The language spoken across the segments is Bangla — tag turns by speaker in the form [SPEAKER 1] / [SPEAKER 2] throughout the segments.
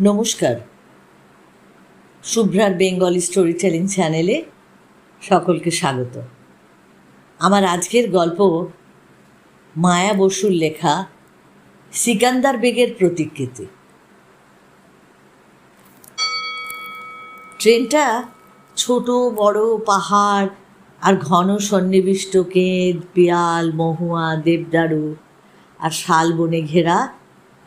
[SPEAKER 1] নমস্কার। শুভ্রার বেঙ্গলি স্টোরি টেলিং চ্যানেলে সকলকে স্বাগত। আমার আজকের গল্প মায়া বসুর লেখা সিকান্দার বেগের প্রতিকৃতি। ট্রেনটা ছোট, বড়, পাহাড় আর ঘন সন্নিবিষ্ট কেঁদ পিয়াল মহুয়া, দেবদারু আর শালবনে ঘেরা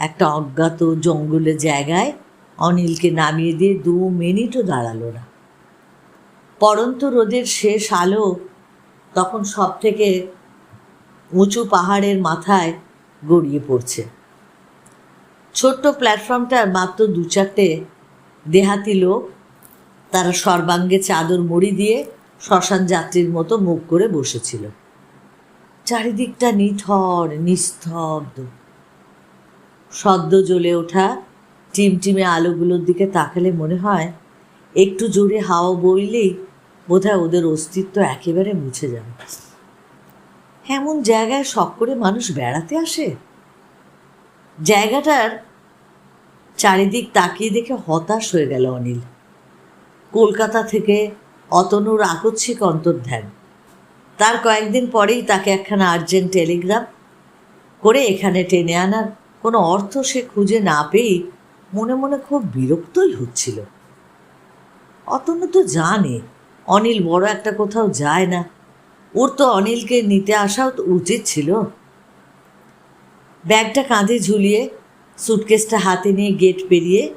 [SPEAKER 1] একটা অজ্ঞাত জঙ্গলের জায়গায় অনিলকে নামিয়ে দিয়ে দু মিনিটও দাঁড়াল না। পরন্ত রোদের শেষ আলো তখন সব থেকে উঁচু পাহাড়ের মাথায় গড়িয়ে পড়ছে। ছোট্ট প্ল্যাটফর্মটার মাত্র দু চারটে দেহাতি লোক তারা সর্বাঙ্গে চাদর মুড়ি দিয়ে শ্মশান যাত্রীর মতো মুখ করে বসেছিল। চারিদিকটা নিথর, নিস্তব্ধ। সদ্য জ্বলে ওঠা, টিমটিমে আলোগুলোর দিকে তাকালে মনে হয়, একটু জোরে হাওয়া বইলেই বোধহয় ওদের অস্তিত্ব একেবারে মুছে যাবে। এমন জায়গায় শখ করে মানুষ বেড়াতে আসে? জায়গাটার চারিদিক তাকিয়ে দেখে হতাশ হয়ে গেল অনিল। কলকাতা থেকে অতনুর আকস্মিক অন্তর্ধ্যান তার কয়েকদিন পরেই তাকে একখানা আর্জেন্ট টেলিগ্রাম করে এখানে টেনে আনার কোনো অর্থ সে খুঁজে না পেয়েই মনে মনে খুব বিরক্তই হচ্ছিল। অতনু তো জানে, অনিল বড় একটা কোথাও যায় না। ওর তো অনিলকে নিতে আসাও তো উচিত ছিল। ব্যাগটা কাঁধে ঝুলিয়ে, সুটকেসটা হাতে নিয়ে গেট পেরিয়ে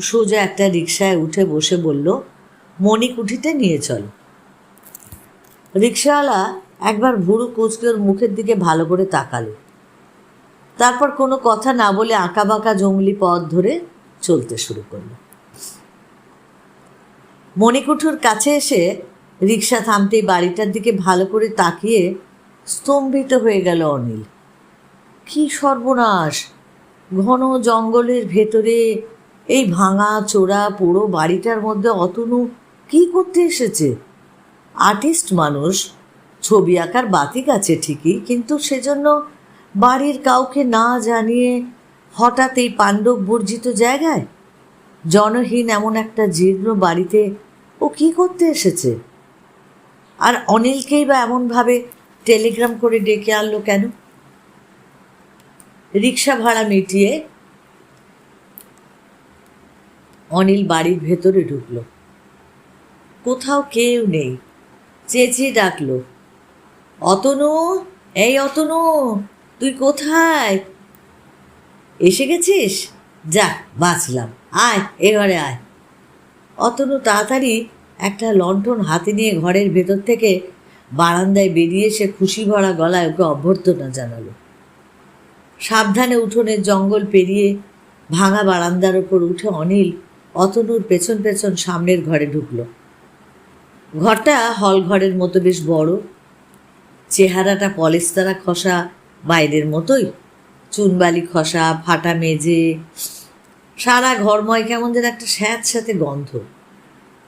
[SPEAKER 1] সোজা একটা রিক্সায় উঠে বসে বলল মণিকুঠিতে নিয়ে চল। রিক্সাওয়ালা একবার ভুরু কুচকে ওর মুখের দিকে ভালো করে তাকালো। তারপর কোনো কথা না বলে আঁকা বাঁকা জঙ্গলি পথ ধরে চলতে শুরু করল। মণিকুঠুর কাছে এসে রিক্সা থামতেই বাড়িটার দিকে ভালো করে তাকিয়ে স্তম্ভিত হয়ে গেল অনিল। কি সর্বনাশ! ঘন জঙ্গলের ভেতরে এই ভাঙা, চোরা, পোড়ো বাড়িটার মধ্যে অতনু কি করতে এসেছে? আর্টিস্ট মানুষ, ছবি আঁকার বাতিক আছে ঠিকই, কিন্তু সেজন্য বাড়ির কাউকে না জানিয়ে হঠাৎ এই পাণ্ডব বর্জিত জায়গায়? জনহীন এমন একটা জীর্ণ বাড়িতে ও কি করতে এসেছে? আর অনিলকেই বা এমনভাবে টেলিগ্রাম করে ডেকে আনলো কেন? রিক্সা ভাড়া মিটিয়ে অনিল বাড়ির ভেতরে ঢুকলো। কোথাও কেউ নেই। চেঁচিয়ে ডাকলো, অতনু, এই অতনু! তুই কোথায়? এসে গেছিস? যা, বাঁচলাম। আয় এ ঘরে আয়। অতনু তাড়াতাড়ি একটা লণ্ঠন হাতে নিয়ে ঘরের ভেতর থেকে বারান্দায় বেরিয়ে সে খুশি ভরা গলায় ওকে অভ্যর্থনা জানালো। সাবধানে উঠোনের জঙ্গল পেরিয়ে ভাঙা বারান্দার ওপর উঠে অনিল অতনুর পেছন পেছন সামনের ঘরে ঢুকলো। ঘরটা হল ঘরের মতো বেশ বড়। চেহারাটা পলেস্তারা খসা বাইরের মতোই। চুনবালি খসা, ফাটা মেজে, সারা ঘরময় কেমন যেন একটা স্যাঁত সাথে গন্ধ।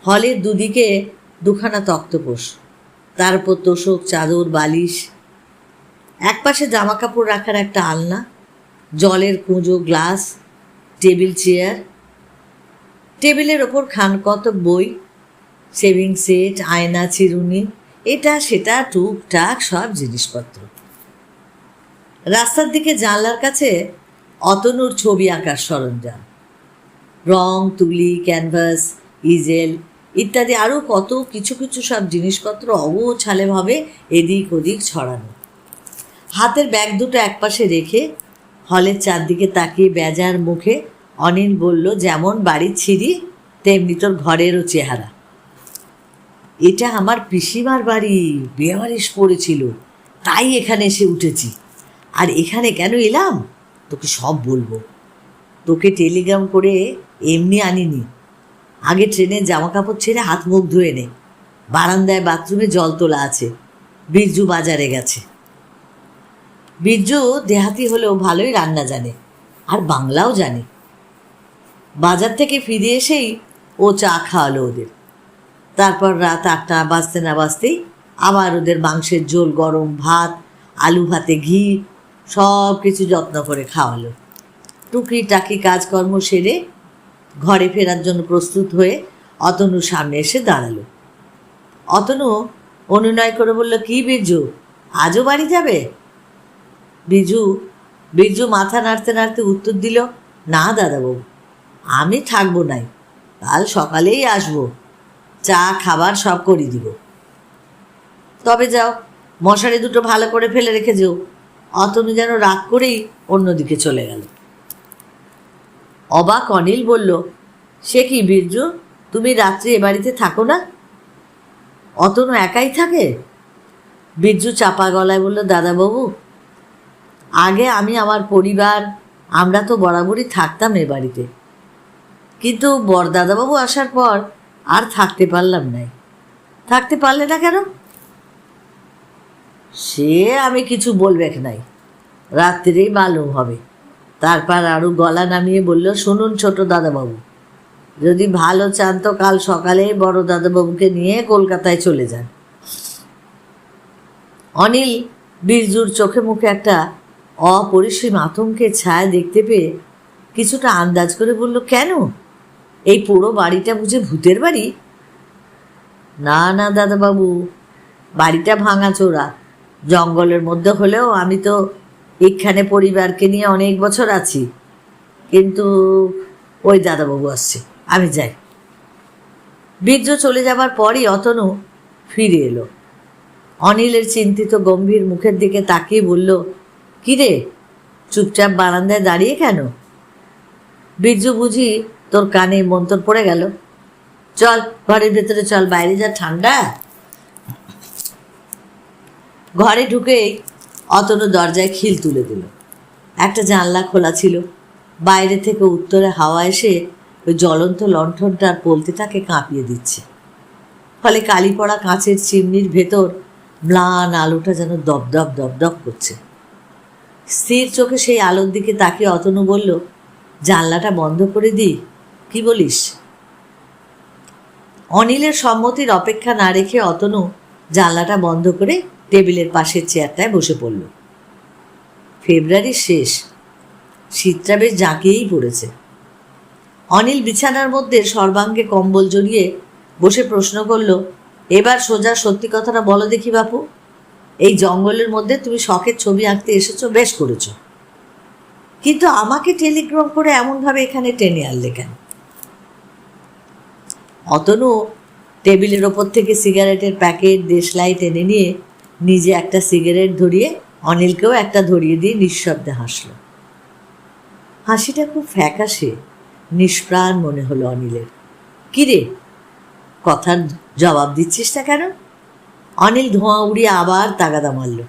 [SPEAKER 1] হলের দুদিকে দুখানা তক্তপোষ তার উপর তোষক, চাদর, বালিশ। একপাশে জামা কাপড় রাখার একটা আলনা, জলের কুঁজো, গ্লাস, টেবিল চেয়ার। টেবিলের ওপর খান কত বই সেভিং সেট, আয়না, চিরুনি, এটা, সেটা, টুকটাক সব জিনিসপত্র। রাস্তার দিকে জানলার কাছে অতনুর ছবি আঁকার সরঞ্জাম। রং, তুলি, ক্যানভাস, ইজেল ইত্যাদি আরও কত কিছু কিছু সব জিনিসপত্র অগোছালেভাবে এদিক ওদিক ছড়ানো। হাতের ব্যাগ দুটো একপাশে রেখে হলের চারদিকে তাকিয়ে বেজার মুখে অনিল বলল, যেমন বাড়ির ছিঁড়ি, তেমনি তোর ঘরেরও চেহারা। এটা আমার পিসিমার বাড়ি বেয়ারিশ পড়েছিল। তাই এখানে এসে উঠেছি। আর এখানে কেন এলাম? তোকে সব বলব। তোকে টেলিগ্রাম করে এমনি আনিনি। আগে ট্রেনের জামা কাপড় ছেড়ে হাত মুখ ধুয়ে নে। বারান্দায় বাথরুমে জল তোলা আছে। বীরজু বাজারে গেছে। বীরজু দেহাতি হলেও ভালোই রান্না জানে, আর বাংলাও জানে। বাজার থেকে ফিরে এসেই ও চা খাওয়ালো ওদের। তারপর রাত আটটা বাজতে না বাজতেই আবার ওদের মাংসের ঝোল গরম ভাত, আলু ভাতে ঘি সব কিছু যত্ন করে খাওয়ালো। টুকরি টাকি কাজকর্ম সেরে ঘরে ফেরার জন্য প্রস্তুত হয়ে অতনুর সামনে এসে দাঁড়াল। অতনু অনুনয় করে বলল, কি বিজু, আজও বাড়ি যাবে? বিজু বিজু মাথা নাড়তে নাড়তে উত্তর দিল, না দাদাবাবু আমি থাকব নাই, কাল সকালেই আসব, চা, খাবার সব করে দিব। তবে যাও, মশারি দুটো ভালো করে ফেলে রেখে যেও। অতনু যেন রাগ করেই অন্যদিকে চলে গেল। অবাক অনিল বলল, সে কি বীরজু? তুমি রাত্রি এ বাড়িতে থাকো না? অতনু একাই থাকে? বীরজু চাপা গলায় বলল, দাদাবাবু, আগে আমি আমার পরিবার, আমরা তো বরাবরই থাকতাম এ বাড়িতে। কিন্তু বর দাদাবাবু আসার পর আর থাকতে পারলাম নাই। থাকতে পারলে না কেন? সে আমি কিছু বলবে নাই। রাত্রিরেই মালুম হবে। তারপর আরও গলা নামিয়ে বলল, শুনুন ছোট দাদাবাবু, যদি ভালো চান তো কাল সকালে বড় দাদাবাবুকে নিয়ে কলকাতায় চলে যান। অনিল বীরজুর চোখে মুখে একটা অপরিসীম আতঙ্কের ছায়া দেখতে পেয়ে কিছুটা আন্দাজ করে বলল, কেন? এই পুরো বাড়িটা বুঝে ভূতের বাড়ি? না না, দাদাবাবু, বাড়িটা ভাঙাচোরা। জঙ্গলের মধ্যে হলেও আমি তো এখানে পরিবারকে নিয়ে অনেক বছর আছি। কিন্তু ওই দাদাবাবু আসছে, আমি যাই। বীর্য চলে যাবার পরই অতনু ফিরে এলো। অনিলের চিন্তিত গম্ভীর মুখের দিকে তাকিয়ে বলল, কিরে, চুপচাপ বারান্দায় দাঁড়িয়ে কেন? বীর্যু বুঝি তোর কানে মন্তর পড়ে গেল। চল, ঘরের ভেতরে চল, বাইরে যা ঠান্ডা। ঘরে ঢুকেই অতনু দরজায় খিল তুলে দিল। একটা জানলা খোলা ছিল। বাইরে থেকে উত্তরে হাওয়া এসে ওই জ্বলন্ত লণ্ঠনটার পলতিটাকে কাঁপিয়ে দিচ্ছে। ফলে কালি পড়া কাঁচের চিমনির ভেতর ম্লান আলোটা যেন দপদপ দপদপ করছে। স্থির চোখে সেই আলোর দিকে তাকিয়ে অতনু বলল, জানলাটা বন্ধ করে দিই কি বলিস? অনিলের সম্মতির অপেক্ষা না রেখে অতনু জানলাটা বন্ধ করে টেবিলের পাশের চেয়ারটায় বসে পড়ল। ফেব্রুয়ারির শেষ। শীতটা বেশ জাঁকিয়েই পড়েছে। অনিল বিছানার মধ্যে সর্বাঙ্গে কম্বল জড়িয়ে বসে প্রশ্ন করল, এবার সোজা সত্যি কথাটা বলো দেখি বাপু। এই জঙ্গলের মধ্যে তুমি শখের ছবি আঁকতে এসেছ, বেশ করেছ। কিন্তু আমাকে টেলিগ্রাম করে এমনভাবে এখানে টেনে আনলে কেন? অতনু টেবিলের ওপর থেকে সিগারেটের প্যাকেট দেশলাই টেনে নিয়ে নিজে একটা সিগারেট ধরিয়ে, অনিলকেও একটা ধরিয়ে দিয়ে নিঃশব্দে হাসল। হাসিটা খুব ফ্যাকাশে, নিষ্প্রাণ মনে হলো অনিলের। কিরে কথার জবাব দিচ্ছিস না কেন? অনিল ধোঁয়া উড়িয়ে আবার তাগাদা মারল।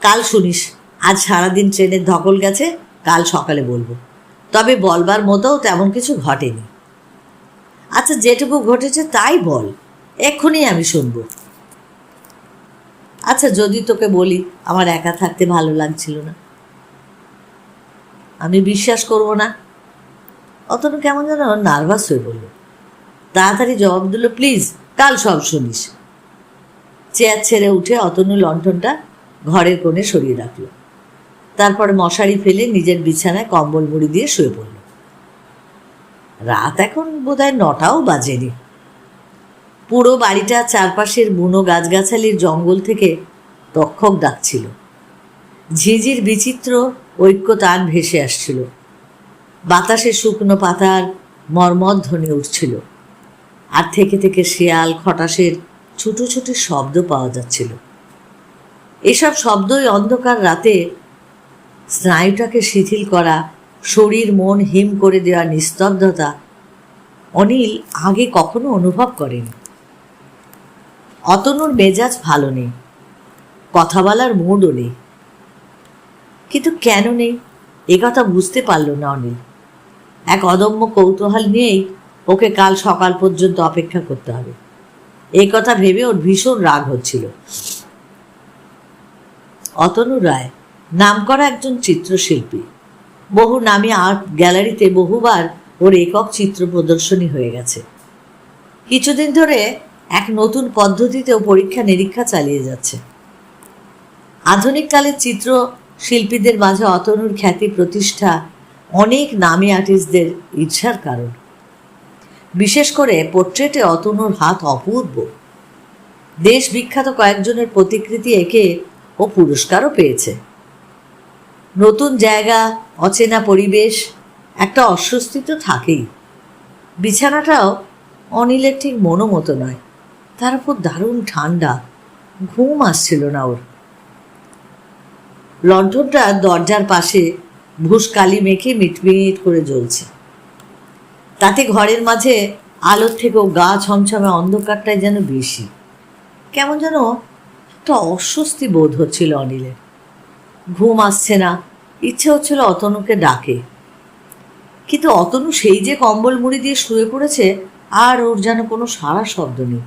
[SPEAKER 1] কাল শুনিস, আজ সারাদিন ট্রেনের ধকল গেছে, কাল সকালে বলব। তবে বলবার মতোও তেমন কিছু ঘটেনি। আচ্ছা যেটুকু ঘটেছে তাই বল। এক্ষুনি আমি শুনব। আচ্ছা যদি তোকে বলি, আমার একা থাকতে ভালো লাগছিল না। আমি বিশ্বাস করব না। অতনু কেমন যেন নার্ভাস হয়ে বলল, তাড়াতাড়ি জবাব দিল, প্লিজ, কাল সব শুনিস। চেয়ার ছেড়ে উঠে অতনু লণ্ঠনটা ঘরের কোণে সরিয়ে রাখল। তারপরে মশারি ফেলে নিজের বিছানায় কম্বল মুড়ি দিয়ে শুয়ে পড়ল। রাত এখন বোধহয় নটাও বাজেনি। পুরো বাড়িটা চারপাশের বুনো গাছগাছালির জঙ্গল থেকে তক্ষক ডাকছিল। ঝিঝির বিচিত্র ঐক্য তান ভেসে আসছিল। বাতাসে শুকনো পাতার মর্মর ধ্বনি উঠছিল। আর থেকে থেকে শেয়াল খটাসের ছোট ছোট শব্দ পাওয়া যাচ্ছিল। এসব শব্দই অন্ধকার রাতে স্নায়ুটাকে শিথিল করা, শরীর মন হিম করে দেওয়া নিস্তব্ধতা অনিল আগে কখনো অনুভব করেনি। অতনুর মেজাজ ভালো নেই। কথা বলার মুডও নেই। কিন্তু কেন নেই? এ কথা বুঝতে পারল না অনিল। এক অদম্য কৌতূহল নিয়েই ওকে কাল সকাল পর্যন্ত অপেক্ষা করতে হবে। এই কথা ভেবে ওর ভীষণ রাগ হচ্ছিল। অতনু রায় নামকরা একজন চিত্রশিল্পী। বহু নামী আর্ট গ্যালারিতে বহুবার ওর একক চিত্র প্রদর্শনী হয়ে গেছে। কিছুদিন ধরে নতুন পদ্ধতিতেও পরীক্ষা নিরীক্ষা চালিয়ে যাচ্ছে। আধুনিককালের চিত্র শিল্পীদের মাঝে অতনুর খ্যাতি প্রতিষ্ঠা অনেক নামী আর্টিস্টদের ঈর্ষার কারণ। বিশেষ করে পোর্ট্রেটে অতনুর হাত অপূর্ব। দেশ বিখ্যাত কয়েকজনের প্রতিকৃতি এঁকে ও পুরস্কারও পেয়েছে। নতুন জায়গা, অচেনা পরিবেশ, একটা অস্বস্তি তো থাকেই। বিছানাটাও অনিলের ঠিক মনো মতো নয়। তার উপর দারুণ ঠান্ডা। ঘুম আসছিল না ওর। লণ্ঠনটা দরজার পাশে ভুসকালি মেখে মিটমিট করে জ্বলছে। তাতে ঘরের মাঝে আলোর থেকেও গা ছমছমে অন্ধকারটাই যেন বেশি। কেমন যেন একটা অস্বস্তি বোধ হচ্ছিল অনিলের। ঘুম আসছে না, ইচ্ছে হচ্ছিল অতনুকে ডাকে। কিন্তু অতনু সেই যে কম্বল মুড়ি দিয়ে শুয়ে পড়েছে, আর ওর যেন কোনো সারা শব্দ নেই।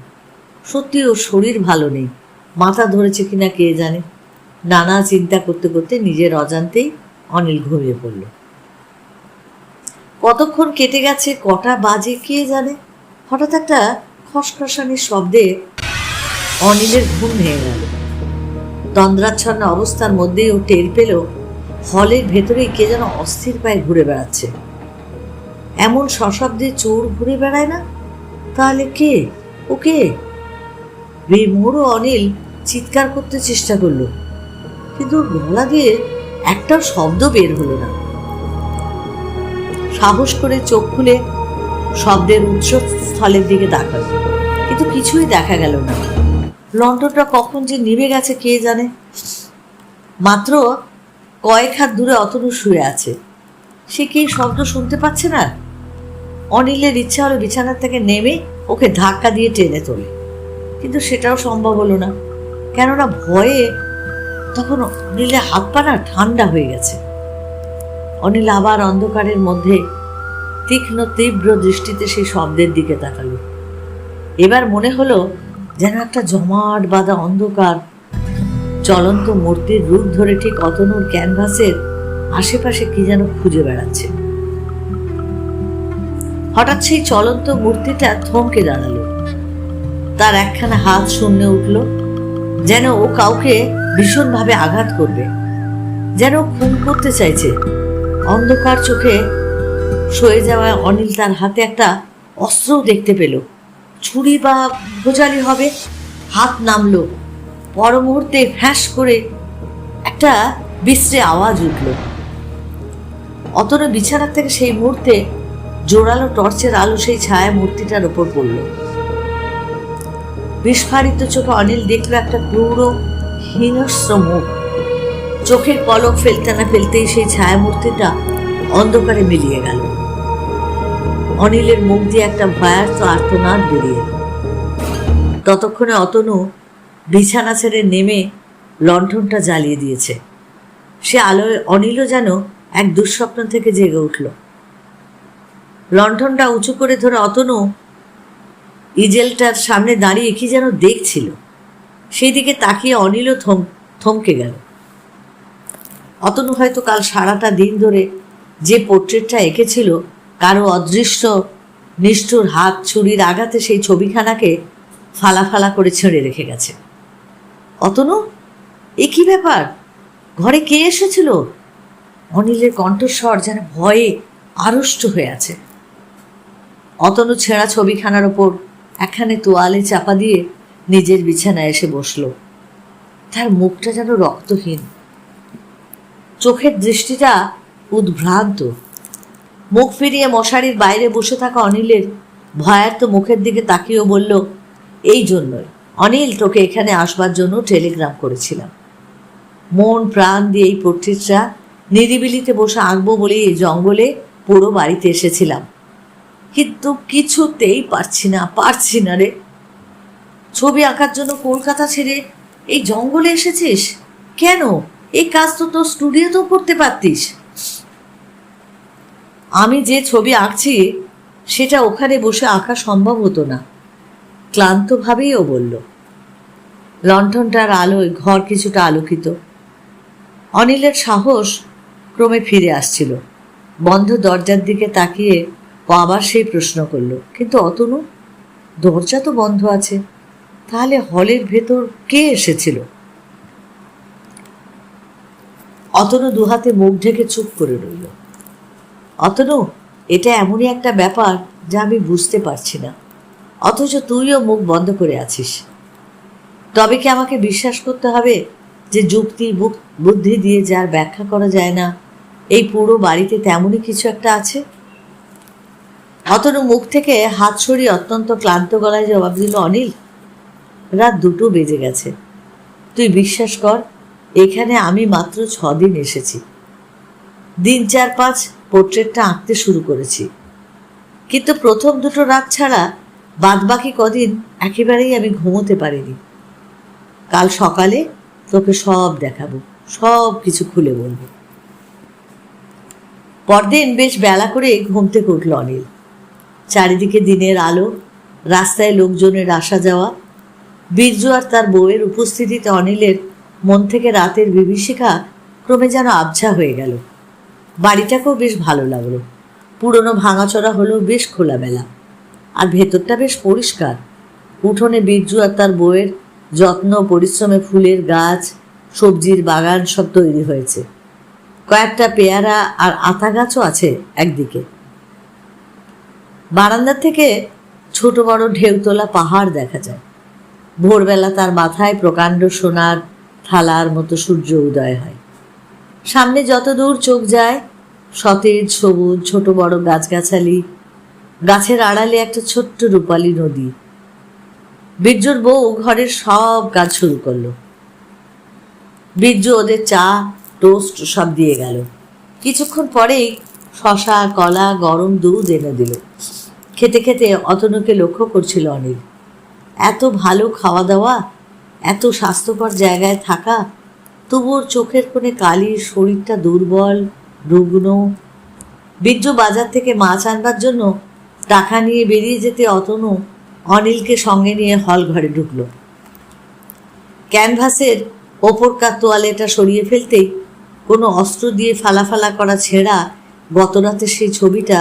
[SPEAKER 1] সত্যি ওর শরীর ভালো নেই। মাথা ধরেছে কিনা কে জানে? নানা চিন্তা করতে করতে নিজের অজান্তেই অনিল ঘুমিয়ে পড়ল। কতক্ষণ কেটে গেছে, কটা বাজে কে জানে? হঠাৎ একটা খসখসানির শব্দে অনিলের ঘুম ভেঙে গেল। তন্দ্রাচ্ছন্ন অবস্থার মধ্যেই ও টের পেল, হলের ভেতরেই কে যেন অস্থির পায়ে ঘুরে বেড়াচ্ছে। এমন সশব্দে চোর ঘুরে বেড়ায় না? তাহলে কে? ও কে বিমূঢ় অনিল চিৎকার করতে চেষ্টা করল, কিন্তু গলা দিয়ে একটাও শব্দ বের হলো না। সাহস করে চোখ খুলে শব্দের উৎসস্থলের দিকে তাকালো, কিন্তু কিছুই দেখা গেল না। লন্ডনটা কখন যে নিভে গেছে কে জানে? মাত্র কয়েক হাত দূরে অতনু শুয়ে আছে। সে কি শব্দ শুনতে পাচ্ছে না? অনিলের ইচ্ছা হলো বিছানার থেকে নেমে ওকে ধাক্কা দিয়ে টেনে তোলে। সেটাও সম্ভব হলো না। কেননা ভয়ে তখন অনিলের হাত পা না ঠান্ডা হয়ে গেছে। অনিল আবার অন্ধকারের মধ্যে তীক্ষ্ণ, তীব্র দৃষ্টিতে সেই শব্দের দিকে তাকালো। এবার মনে হলো যেন একটা জমাট বাঁধা অন্ধকার চলন্ত মূর্তির রূপ ধরে ঠিক অতনুর ক্যানভাসের আশেপাশে কি যেন খুঁজে বেড়াচ্ছে। হঠাৎ সেই চলন্ত মূর্তিটা থমকে দাঁড়াল। তার একখানা হাত শূন্য উঠল, যেন ও কাউকে ভীষণভাবে আঘাত করবে। যেন খুন করতে চাইছে। অন্ধকার চোখে সয়ে যাওয়া অনিল তার হাতে একটা অস্ত্রও দেখতে পেল। ছুরি বা ভোজালি হবে, হাত নামলো। পর মুহূর্তে ফ্যাঁস করে একটা বিশ্রে আওয়াজ উঠল। অতন বিছানার থেকে সেই মুহূর্তে জোরালো টর্চের আলো সেই ছায়া মূর্তিটার ওপর পড়ল। বিস্ফারিত চোখে অনিল দেখল একটা ক্রূর হিংস্র মুখ চোখের পলক ফেলতে না ফেলতেই সেই ছায়া মূর্তিটা অন্ধকারে মিলিয়ে গেল। অনিলের মুখ দিয়ে একটা ভয়ার্থ আর্তনাদ বেরিয়ে ততক্ষণে অতনু বিছানা ছেড়ে নেমে লণ্ঠনটা জ্বালিয়ে দিয়েছে। সে আলোয় অনিলও যেন এক দুঃস্বপ্ন থেকে জেগে উঠল। লণ্ঠনটা উঁচু করে ধরে অতনু ইজেলটার সামনে দাঁড়িয়ে কি যেন দেখছিল। সেই দিকে তাকিয়ে অনিলও থম, থমকে গেল। অতনু হয়তো কাল সারাটা দিন ধরে যে পোর্ট্রেটটা এঁকেছিল, কারও অদৃশ্য নিষ্ঠুর হাত ছুরির আঘাতে সেই ছবিখানাকে ফালা ফালা করে ছেড়ে রেখে গেছে। অতনু, এ কি ব্যাপার? ঘরে কে এসেছিল? অনিলের কণ্ঠস্বর যেন ভয়ে আড়ষ্ট হয়ে আছে। অতনু ছেঁড়া ছবিখানার ওপর একখানে তোয়ালে চাপা দিয়ে নিজের বিছানায় এসে বসল। তার মুখটা যেন রক্তহীন। চোখের দৃষ্টিটা উদ্ভ্রান্ত। মুখ ফিরিয়ে মশারির বাইরে বসে থাকা অনিলের ভয়ার্ত মুখের দিকে তাকিয়েও বলল, এই জন্যই। অনিল, তোকে এখানে আসবার জন্য টেলিগ্রাম করেছিলাম। মন প্রাণ দিয়ে এই পোর্ট্রেটটা নিরিবিলিতে বসে আঁকবো বলে এই জঙ্গলে পুরো বাড়িতে এসেছিলাম। কিন্তু কিছুতেই পারছি না পারছি না রে। ছবি আঁকার জন্য কলকাতা ছেড়ে এই জঙ্গলে এসেছিস? কেন? এই কাজ তো তোর স্টুডিওতেও করতে পারতিস। আমি যে ছবি আঁকছি, সেটা ওখানে বসে আঁকা সম্ভব হতো না। ক্লান্তভাবেই ও বলল, লণ্ঠনটার আলোয় ঘর কিছুটা আলোকিত। অনিলের সাহস ক্রমে ফিরে আসছিল। বন্ধ দরজার দিকে তাকিয়ে ও আবার সেই প্রশ্ন করল, কিন্তু অতনু, দরজা তো বন্ধ আছে, তাহলে হলের ভেতর কে এসেছিল? অতনু দুহাতে মুখ ঢেকে চুপ করে রইল। অতনু, এটা এমনই একটা ব্যাপার যা আমি বুঝতে পারছি না। অথচ তুইও মুখ বন্ধ করে আছিস। তবে কি আমাকে বিশ্বাস করতে হবে যে যুক্তি বুদ্ধি দিয়ে যার ব্যাখ্যা করা যায় না, এই পুরো বাড়িতে তেমনই কিছু একটা আছে? অতনু মুখ থেকে হাত সরিয়ে অত্যন্ত ক্লান্ত গলায় জবাব দিল, অনিল, রাত দুটো বেজে গেছে। তুই বিশ্বাস কর, এখানে আমি মাত্র ছদিন এসেছি। দিন চার পাঁচ পোর্ট্রেটটা আঁকতে শুরু করেছি। কিন্তু প্রথম দুটো রাত ছাড়া বাদবাকি কদিন একেবারেই আমি ঘুমোতে পারিনি। কাল সকালে তোকে সব দেখাবো, সব কিছু খুলে বলব। পরদিন বেশ বেলা করে ঘুম থেকে উঠল অনিল। চারিদিকে দিনের আলো, রাস্তায় লোকজনের আসা যাওয়া। বীরজু আর তার বউয়ের উপস্থিতিতে অনিলের মন থেকে রাতের বিভীষিকা ক্রমে যেন আবঝা হয়ে গেল। বাড়িটাকেও বেশ ভালো লাগল। পুরনো ভাঙাচোরা হলেও বেশ খোলামেলা। আর ভেতরটা বেশ পরিষ্কার। উঠোনে বীরজু আর তার বউয়ের যত্ন, পরিশ্রমে ফুলের গাছ, সবজির বাগান সব তৈরি হয়েছে। কয়েকটা পেয়ারা আর আতা গাছও আছে একদিকে। বারান্দা থেকে ছোট বড় ঢেউ তোলা পাহাড় দেখা যায়। ভোরবেলা তার মাথায় প্রকাণ্ড সোনার থালার মতো সূর্য উদয় হয়। সামনে যত দূর চোখ যায়, সতেজ, সবুজ, ছোট বড় গাছগাছালি, গাছের আড়ালে একটা ছোট্ট রূপালী নদী। বীর্যুর বউ ঘরের সব কাজ শুরু করল। বীর্যু ওদের চা, টোস্ট সব দিয়ে গেল। কিছুক্ষণ পরেই শশা, কলা, গরম দুধ এনে দিল। খেতে খেতে অতনুকে লক্ষ্য করছিল অনিল। এত ভালো খাওয়া দাওয়া এত স্বাস্থ্যকর জায়গায় থাকা, তবু ওর চোখের কোণে কালি শরীরটা দুর্বল, রুগ্ন। বীর্য বাজার থেকে মাছ আনবার জন্য টাকা নিয়ে বেরিয়ে যেতে অতনু অনিলকে সঙ্গে নিয়ে হল ঘরে ঢুকলো। ক্যানভাসের ওপরকার তোয়ালেটা সরিয়ে ফেলতেই কোনো অস্ত্র দিয়ে ফালাফালা করা ছেঁড়া গতরাতে সেই ছবিটা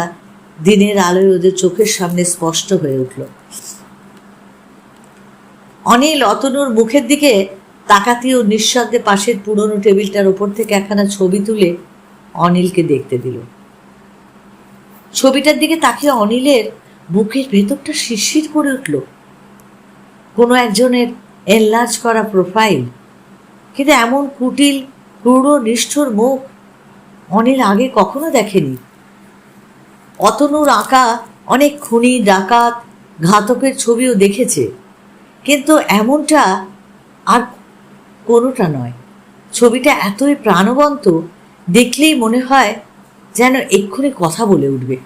[SPEAKER 1] দিনের আলোয় ওদের চোখের সামনে স্পষ্ট হয়ে উঠল। অনিল, অতনুর মুখের দিকে তাকাতিও নিঃশব্দে পাশের পুরনো টেবিলটার ওপর থেকে একখানা ছবি তুলে অনিলকে দেখতে দিল। ছবিটার দিকে তাকিয়ে অনিলের বুকের ভেতরটা শিরশির করে উঠল। কোনো একজনের এনলার্জ করা প্রোফাইল কিন্তু এমন কুটিল, ক্রূর, নিষ্ঠুর মুখ অনিল আগে কখনো দেখেনি। অতনুর আঁকা অনেক খুনি, ডাকাত, ঘাতকের ছবিও দেখেছে। কিন্তু এমনটা আর কোনোটা নয়। ছবিটা এতই প্রাণবন্ত, দেখলেই মনে হয় যেন এক্ষুনি কথা বলে উঠবে।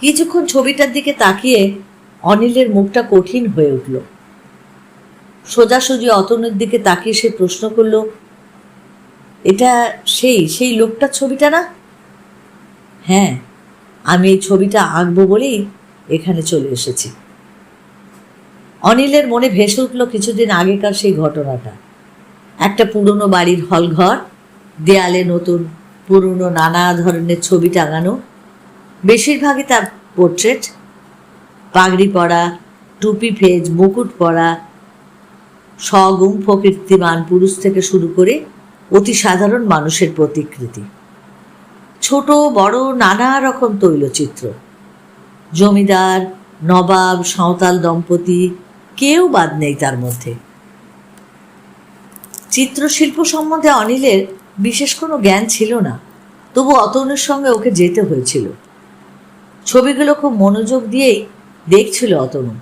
[SPEAKER 1] কিছুক্ষণ ছবিটার দিকে তাকিয়ে অনিলের মুখটা কঠিন হয়ে উঠল। সোজাসুজি অতনের দিকে তাকিয়ে সে প্রশ্ন করল, এটা সেই সেই লোকটার ছবিটা না? হ্যাঁ। আমি এই ছবিটা আঁকবো বলেই এখানে চলে এসেছি। অনিলের মনে ভেসে উঠল কিছুদিন আগেকার সেই ঘটনাটা। একটা পুরনো বাড়ির হলঘর, দেয়ালে নতুন, পুরনো নানা ধরনের ছবি টাঙানো, বেশিরভাগই তার পোর্ট্রেট। পাগড়ি পরা, টুপি ফেজ, মুকুট পরা সগুম প্রকৃতিমান পুরুষ থেকে শুরু করে অতি সাধারণ মানুষের প্রতিকৃতি। ছোট, বড়, নানা রকম তৈলচিত্র। জমিদার, নবাব, সাঁওতাল দম্পতি, কেউ বাদ নেই তার মধ্যে। চিত্রশিল্প সম্বন্ধে অনিলের বিশেষ কোনো জ্ঞান ছিল না, তবু অতনুর সঙ্গে ওকে যেতে হয়েছিল। ছবিগুলো খুব মনোযোগ দিয়েই দেখছিল অতনু।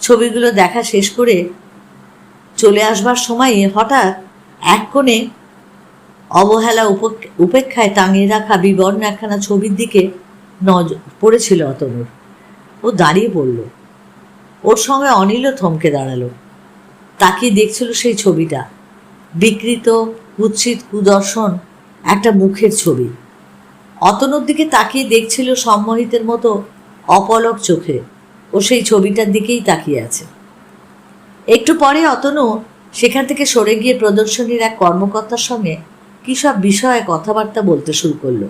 [SPEAKER 1] ছবিগুলো দেখা শেষ করে চলে আসবার সময়ে হঠাৎ এক কোণে অবহেলা উপ- উপেক্ষায় টাঙিয়ে রাখা বিবর্ণ একখানা ছবির দিকে নজর পড়েছিল অতনুর। ও দাঁড়িয়ে পড়ল। ওর সঙ্গে অনিলও থমকে দাঁড়াল। তাকিয়ে দেখছিল সেই ছবিটা। বিকৃত, কুৎসিত কুদর্শন, একটা মুখের ছবি। অতনুর দিকে তাকিয়ে দেখছিল সম্মোহিতের মতো অপলক চোখে। ও সেই ছবিটার দিকেই তাকিয়ে আছে। একটু পরে অতনু সেখান থেকে সরে গিয়ে প্রদর্শনীর এক কর্মকর্তার সঙ্গে কী সব বিষয়ে কথাবার্তা বলতে শুরু করল?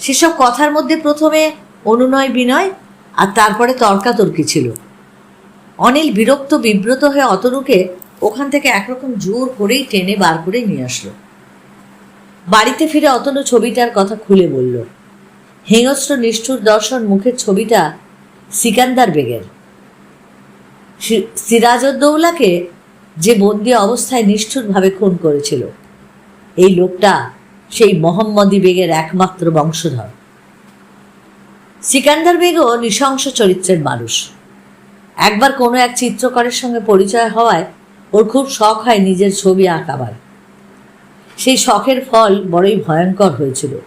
[SPEAKER 1] সেসব কথার মধ্যে প্রথমে অনুনয়, বিনয় আর তারপরে তর্কাতর্কি ছিল। অনিল বিরক্ত, বিব্রত হয়ে অতনুকে ওখান থেকে একরকম জোর করেই টেনে বার করে নিয়ে আসলো। বাড়িতে ফিরে অতনু ছবিটার কথা খুলে বলল হিংস্র নিষ্ঠুর দর্শন মুখের ছবিটা সিকান্দার বেগের। সিরাজউদ্দৌলাকে যে বন্দি অবস্থায় নিষ্ঠুরভাবে খুন করেছিল। এই লোকটা সেই মোহাম্মদী বেগের একমাত্র বংশধর। সিকান্দার বেগও নৃশংস চরিত্রের মানুষ। একবার কোনো এক চিত্রকরের সঙ্গে পরিচয় হওয়ায় ওর খুব শখ হয় নিজের ছবি আঁকাবার। সেই শখের ফল বড়ই ভয়ঙ্কর হয়েছিল।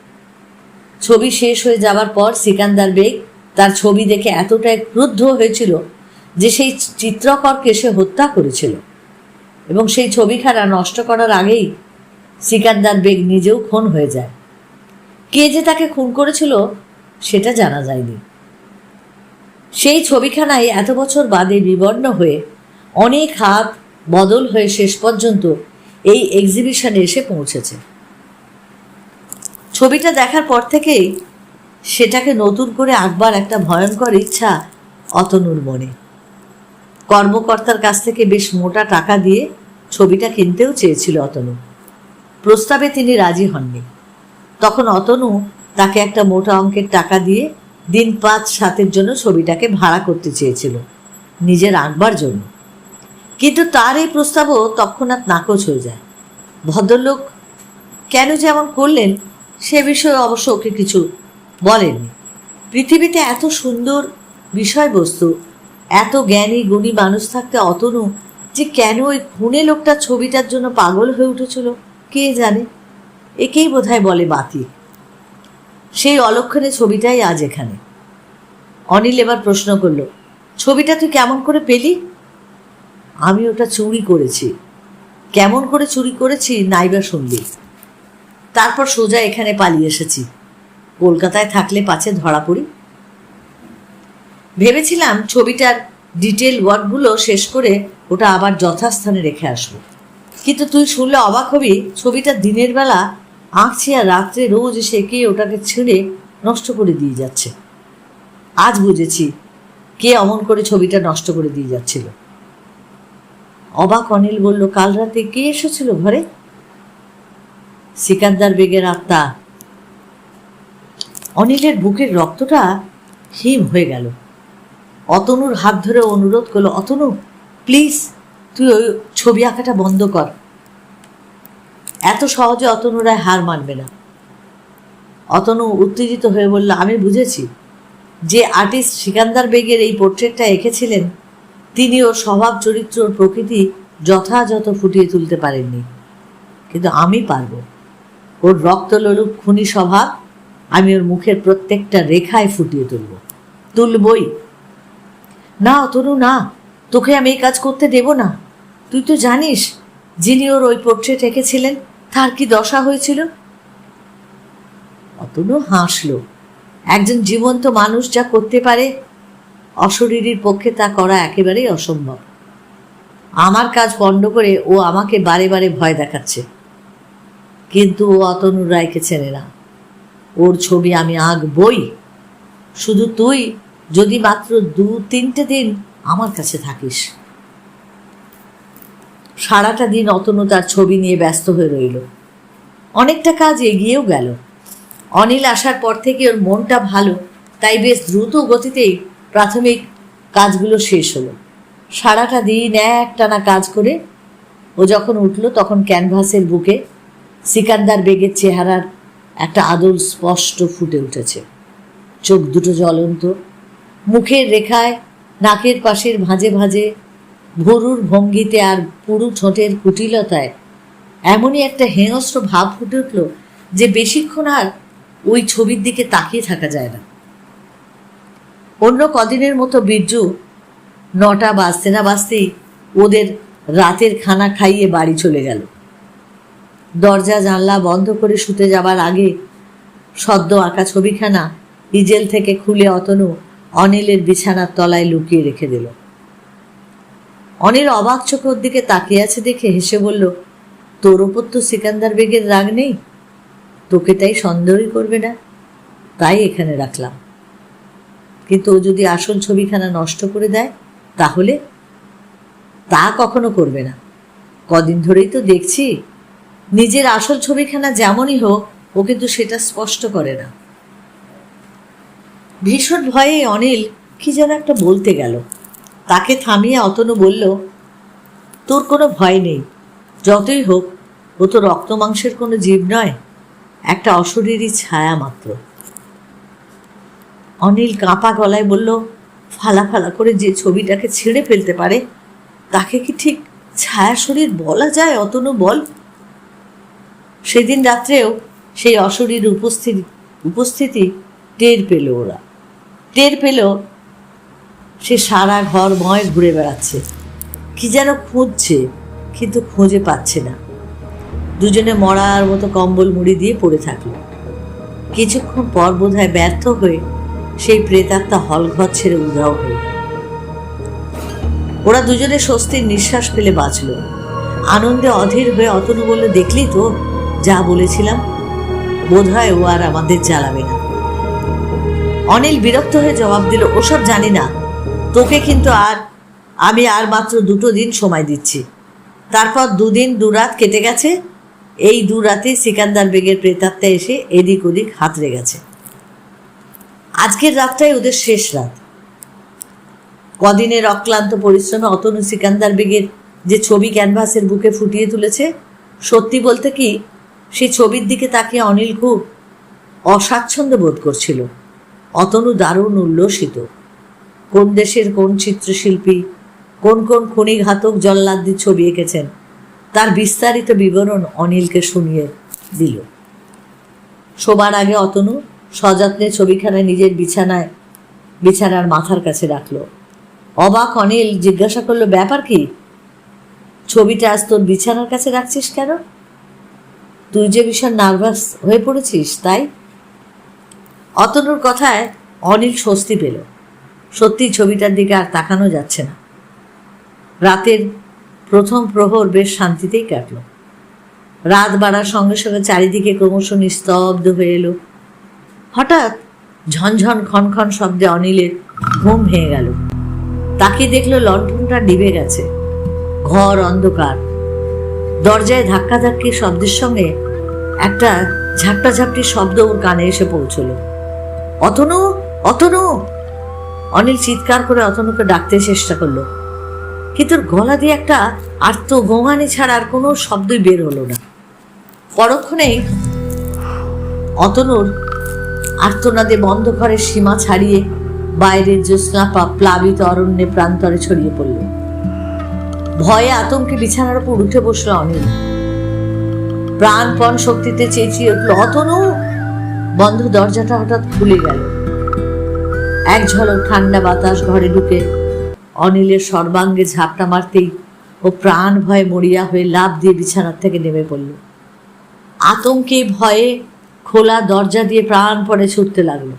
[SPEAKER 1] ছবি শেষ হয়ে যাবার পর সিকান্দার বেগ তার ছবি দেখে এতটাই ক্রুদ্ধ হয়েছিল যে সেই চিত্রকরকে সে হত্যা করেছিল। এবং সেই ছবিখানা নষ্ট করার আগেই সিকান্দার বেগ নিজেও খুন হয়ে যায়। কে যে তাকে খুন করেছিল, সেটা জানা যায়নি। সেই ছবিখানায় এত বছর বাদে বিবর্ণ হয়ে, অনেক হাত বদল হয়ে শেষ পর্যন্ত এই এক্সিবিশনে এসে পৌঁছেছে। ছবিটা দেখার পর থেকেই সেটাকে নতুন করে আঁকবার একটা ভয়ঙ্কর ইচ্ছা অতনুর মনে। কর্মকর্তার কাছ থেকে বেশ মোটা টাকা দিয়ে ছবিটা কিনতেও চেয়েছিল অতনু। প্রস্তাবে তিনি রাজি হননি। তখন অতনু তাকে একটা মোটা অঙ্কের টাকা দিয়ে দিন পাঁচ সাতের জন্য ছবিটাকে ভাড়া করতে চেয়েছিল, নিজের আঁকবার জন্য। কিন্তু তার এই প্রস্তাবও তৎক্ষণাৎ নাকচ হয়ে যায়। ভদ্রলোক কেন যেমন করলেন, সে বিষয়ে অবশ্য ওকে কিছু বলেননি। পৃথিবীতে এত সুন্দর বিষয়বস্তু, এত জ্ঞানী, গুণী মানুষ থাকতে অতনু যে কেন ওই খুনে লোকটার ছবিটার জন্য পাগল হয়ে উঠেছিল? কে জানে? একেই বোধহয় বলে বাতি। সেই অলক্ষণে ছবিটাই আজ এখানে। অনিল এবার প্রশ্ন করল, ছবিটা তুই কেমন করে পেলি? আমি ওটা চুরি করেছি। কেমন করে চুরি করেছি নাইবা শুনলি। তারপর সোজা এখানে পালিয়ে এসেছি। কলকাতায় থাকলে পাছে ধরা পড়ি ভেবেছিলাম ছবিটার ডিটেল ওয়ার্কগুলো শেষ করে ওটা আবার যথাস্থানে রেখে আসব। কিন্তু তুই শুনলে অবাক হবি, ছবিটা দিনের বেলা আঁকছি আর রাত্রে রোজ এসে কে ওটাকে ছিঁড়ে নষ্ট করে দিয়ে যাচ্ছে। আজ বুঝেছি কে অমন করে ছবিটা নষ্ট করে দিয়ে যাচ্ছিল। অবাক অনিল বলল, কাল রাতে কে এসেছিল ঘরে? সিকান্দার বেগের আত্মা। অনিলের বুকের রক্তটা হিম হয়ে গেল। অতনুর হাত ধরে অনুরোধ করল, অতনু প্লিজ তুই ওই ছবি আঁকাটা বন্ধ কর। এত সহজে অতনু রায় হার মানবে না। অতনু উত্তেজিত হয়ে বলল, আমি বুঝেছি। যে আর্টিস্ট সিকান্দার বেগের এই পোর্ট্রেটটা এঁকেছিলেন, তিনি ওর স্বভাব, চরিত্র প্রকৃতি যথাযথ ফুটিয়ে তুলতে পারেননি। কিন্তু আমি পারব। ওর রক্তলোলুপ খুনি স্বভাব আমি ওর মুখের প্রত্যেকটা রেখায় ফুটিয়ে তুলব। তুলবই। না, অতনু, না। তোকে আমি এই কাজ করতে দেব না। তুই তো জানিস, যিনি ওর ওই পোর্ট্রেট এঁকেছিলেন তার কি দশা হয়েছিল? অতনু হাসলো। একজন জীবন্ত মানুষ যা করতে পারে, অশরীরীর পক্ষে তা করা একেবারেই অসম্ভব। আমার কাজ পণ্ড করে ও আমাকে বারে বারে ভয় দেখাচ্ছে। কিন্তু ও অতনু রায়কে চেনে না। ওর ছবি আমি আঁকবই। শুধু তুই যদি মাত্র দু তিনটে দিন আমার কাছে থাকিস। সারাটা দিন অতনু তার ছবি নিয়ে ব্যস্ত হয়ে রইল। অনেকটা কাজ এগিয়েও গেল। অনিল আসার পর থেকে ওর মনটা ভালো, তাই বেশ দ্রুত গতিতেই প্রাথমিক কাজগুলো শেষ হলো। সারাটা দিন একটানা কাজ করে ও যখন উঠল তখন ক্যানভাসের বুকে সিকান্দার বেগের চেহারার একটা আদল স্পষ্ট ফুটে উঠেছে। চোখ দুটো জ্বলন্ত, মুখের রেখায় নাকের পাশের ভাঁজে ভাঁজে ভরুর ভঙ্গিতে আর পুরু ঠোঁটের কুটিলতায় এমনই একটা হেংস্র ভাব ফুটে উঠল যে বেশিক্ষণ আর ওই ছবির দিকে তাকিয়ে থাকা যায় না। অন্য কদিনের মতো বীরজু নটা বাজতে না বাজতেই ওদের রাতের খানা খাইয়ে বাড়ি চলে গেল। দরজা জানলা বন্ধ করে শুতে যাবার আগে সদ্য আঁকা ছবিখানা ইজেল থেকে খুলে অতনু অনিলের বিছানার তলায় লুকিয়ে রেখে দিল। অনিল অবাক চোখে দিকে তাকিয়ে আছে দেখে হেসে বলল, তোর ওপর তো সিকান্দার বেগের রাগ নেই। তোকে তাই সন্দেহই করবে না। তাই এখানে রাখলাম। কিন্তু ও যদি আসল ছবিখানা নষ্ট করে দেয়, তাহলে তা কখনো করবে না। কদিন ধরেই তো দেখছি, নিজের আসল ছবিখানা যেমনই হোক, ও কিন্তু সেটা স্পষ্ট করে না। ভীষণ ভয়ে অনিল কি যেন একটা বলতে গেল। তাকে থামিয়ে অতনু বলল, তোর কোনো ভয় নেই। যতই হোক, ও তো রক্ত মাংসের কোনো জীব নয়, একটা অশরীরই ছায়া মাত্র। অনিল কাঁপা গলায় বলল, ফালা ফালা করে যে ছবিটাকে ছেড়ে ফেলতে পারে, তাকে কি ঠিক ছায়া শরীর বলা যায়, অতনু বল? সেদিন রাত্রেও সেই অশরীর উপস্থিতি উপস্থিতি টের পেল ওরা। টের পেল সে সারা ঘর ময় ঘুরে বেড়াচ্ছে। কি যেন খুঁজছে, কিন্তু খুঁজে পাচ্ছে না। দুজনে মরার মতো কম্বল মুড়ি দিয়ে পড়ে থাকল। কিছুক্ষণ পর বোধহয় ব্যর্থ হয়ে সেই প্রেতাত্মা হলঘর ছেড়ে উধাও হয়ে ওরা দুজনে স্বস্তির নিঃশ্বাস ফেলে বাঁচল। আনন্দে অধীর হয়ে অতনু বলল, দেখলি তো, যা বলেছিলাম বোধ হয় ও আর আমাদের জ্বালাবে না। অনিল বিরক্ত হয়ে জবাব দিল, ওসব জানি না। তোকে কিন্তু আর, আমি আর মাত্র দুটো দিন সময় দিচ্ছি। তারপর দুদিন, দুরাত কেটে গেছে। এই দু রাতে সিকান্দার বেগের প্রেতাত্মা এসে এদিক ওদিক হাতড়ে গেছে আজকের রাতটাই ওদের শেষ রাত। কদিনের অক্লান্ত পরিশ্রমে অতনু সিকান্দার বেগের যে ছবি ক্যানভাসের বুকে ফুটিয়ে তুলেছে, সত্যি বলতে কি সেই ছবির দিকে তাকিয়ে অনিল খুব অস্বাচ্ছন্দ্য বোধ করছিল। অতনু দারুণ উল্লসিত। কোন দেশের কোন চিত্রশিল্পী, কোন কোন খনি ঘাতক জল্লাদ্দির ছবি এঁকেছেন, তার বিস্তারিত বিবরণ অনিলকে শুনিয়ে দিল। শোবার আগে অতনু সযত্নে ছবিখানা নিজের বিছানায়, বিছানার মাথার কাছে রাখল। অবাক অনিল জিজ্ঞাসা করল, ব্যাপার কি? ছবিটা আজ তোর বিছানার কাছে রাখছিস কেন? তুই যে ভীষণ নার্ভাস হয়ে পড়েছিস, তাই? অতনুর কথায় অনিল স্বস্তি পেল। সত্যি ছবিটার দিকে আর তাকানো যাচ্ছে না। রাতের প্রথম প্রহর বেশ শান্তিতেই কাটল। রাত বাড়ার সঙ্গে সঙ্গে চারিদিকে ক্রমশ নিস্তব্ধ হয়ে এলো। হঠাৎ ঝনঝন খনখন শব্দে অনিলের ঘুম ভেঙে গেল। তাকে দেখল লণ্ঠনটা নিভে গেছে। ঘর অন্ধকার। দরজায় ধাক্কা ধাক্কাধাক্কি শব্দের সঙ্গে একটা ঝাপটাঝাপটি শব্দ ওর কানে এসে পৌঁছল। অতনু অতনু! অনিল চিৎকার করে অতনুকে ডাকতে চেষ্টা করল। কিন্তু গলা দিয়ে একটা আর্ত গোঙানি ছাড়া আর কোনো শব্দই বের হলো না। পরক্ষণেই অতনুর আর্তনাদে বন্ধ ঘরের সীমা ছাড়িয়ে বাইরের জ্যোৎস্না প্লাবিত অরণ্যে প্রান্তরে ছড়িয়ে পড়ল। ভয়ে আতঙ্কে বিছানার উপর উঠে বসল অনিল। প্রাণপণ শক্তিতে চেঁচিয়ে উঠল, অতনু! বন্ধ দরজাটা হঠাৎ খুলে গেল। এক ঝলক ঠান্ডা বাতাস ঘরে ঢুকে। অনিলের সর্বাঙ্গে ঝাপটা মারতেই ও প্রাণ ভয়ে মরিয়া হয়ে লাভ দিয়ে বিছানার থেকে নেমে পড়ল। আতঙ্কে ভয়ে খোলা দরজা দিয়ে প্রাণ পরে ছুটতে লাগল।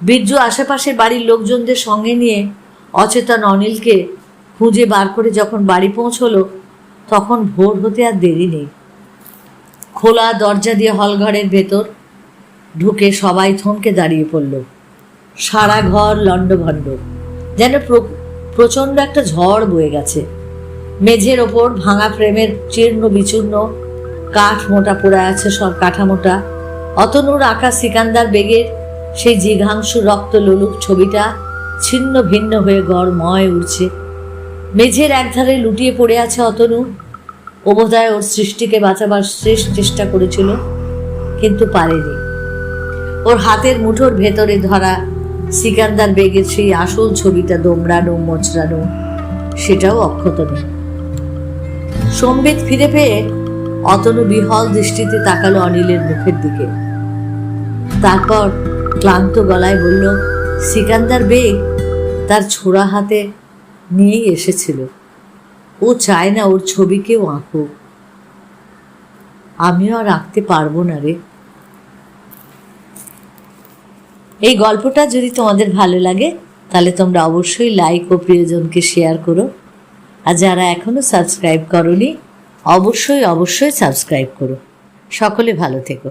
[SPEAKER 1] বীর্য আশেপাশের বাড়ির লোকজনদের সঙ্গে নিয়ে অচেতন অনিলকে খুঁজে বার করে যখন বাড়ি পৌঁছলো, তখন ভোর হতে আর দেরি নেই। খোলা দরজা দিয়ে হলঘরের ভেতর ঢুকে সবাই থমকে দাঁড়িয়ে পড়ল। সারা ঘর লণ্ডভণ্ড। যেন প্র- প্রচণ্ড একটা ঝড় বয়ে গেছে। মেঝের ওপর ভাঙা ফ্রেমের চীর্ণ বিচূর্ণ কাঠ মোটা পড়ে আছে সব কাঠামোটা। অতনুর আঁকা সিকান্দার বেগের সেই জিঘাংশু রক্ত লোলুপ ছবিটা ছিন্ন ভিন্ন হয়ে গড়ময় উঠছে মেঝের একধারে লুটিয়ে পড়ে আছে অতনু। ও বোধহয় ওর সৃষ্টিকে বাঁচাবার শেষ চেষ্টা করেছিল, কিন্তু পারেনি। ওর হাতের মুঠোর ভেতরে ধরা সিকান্দার বেগের সেই আসল ছবিটা দোমড়ানো, মোচড়ানো, সেটাও অক্ষত নেই। সম্বিত ফিরে পেয়ে অতনু বিহল দৃষ্টিতে তাকালো অনিলের মুখের দিকে। তারপর ক্লান্ত গলায় বলল, সিকান্দার বেগ তার ছোড়া হাতে নিয়েই এসেছিল। ও চায় না ওর ছবি কেউ আঁকুক। আমিও আর আঁকতে পারব না রে। এই গল্পটা যদি তোমাদের ভালো লাগে, তাহলে তোমরা অবশ্যই লাইক ও প্রিয়জনকে শেয়ার করো। আর যারা এখনও সাবস্ক্রাইব করনি, অবশ্যই অবশ্যই সাবস্ক্রাইব করো। সকলে ভালো থেকো।